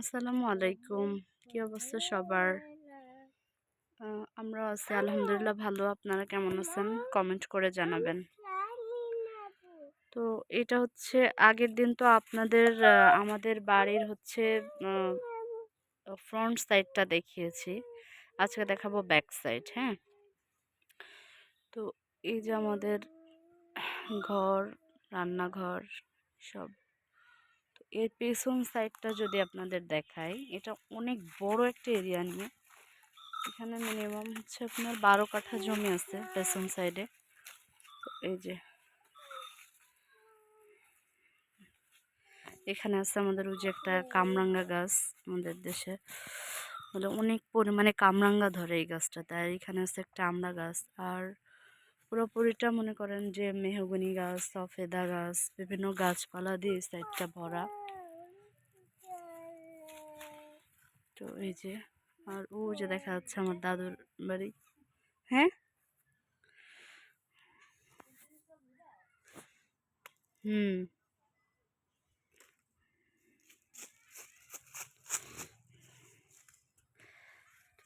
আসসালামু আলাইকুম। কি অবস্থা সবার? আমরা আছি, আলহামদুলিল্লাহ ভালো। আপনারা কেমন আছেন? কমেন্ট করে জানাবেন। তো এটা হচ্ছে, আগের দিন তো আপনাদের আমাদের বাড়ির হচ্ছে ফ্রন্ট সাইডটা দেখিয়েছি। আজকে দেখাবো ব্যাক সাইড হ্যাঁ? তো এই যে আমাদের ঘর, রান্নাঘর, সব। এর পেছন সাইডটা যদি আপনাদের দেখাই, এটা অনেক বড় একটা এরিয়া নিয়ে। এখানে মিনিমাম হচ্ছে আপনার বারো কাঠা জমি আছে পেছন সাইডে। এই যে। এখানে আছে আমাদের ওই যে একটা কামরাঙ্গা গাছ আমাদের দেশে। মানে অনেক পরিমাণে কামরাঙ্গা ধরে এই গাছটাতে আর এখানে আছে একটা আমড়া গাছ। আর পুরোপুরিটা মনে করেন যে মেহগনি গাছ, সফেদা গাছ, বিভিন্ন গাছপালা দিয়ে সাইডটা ভরা। তো এই যে, আর ও যে দেখা যাচ্ছে আমার দাদুর বাড়ি। হ্যাঁ? হুম।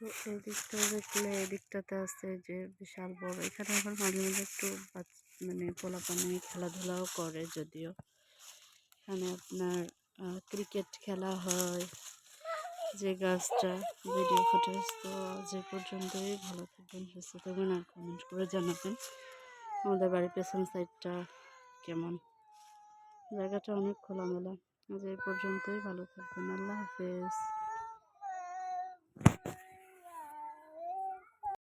এই দিকটা দেখলে এই দিকটাতে আছে যে বিশাল বড়। এখানে আবার মাঝে মাঝে একটু মানে পোলাপানি খেলাধুলাও করে যদিও। এখানে আপনার ক্রিকেট খেলা হয়, যে গাছটা ভিডিও ফুটেজ তো এ পর্যন্তই। ভালো থাকবেন, সুস্থ থাকবেন, আর কমেন্ট করে জানাবেন আমাদের বাড়ির পেছন সাইডটা কেমন। জায়গাটা অনেক খোলামেলা। এই পর্যন্তই, ভালো থাকবেন, আল্লাহ হাফেজ।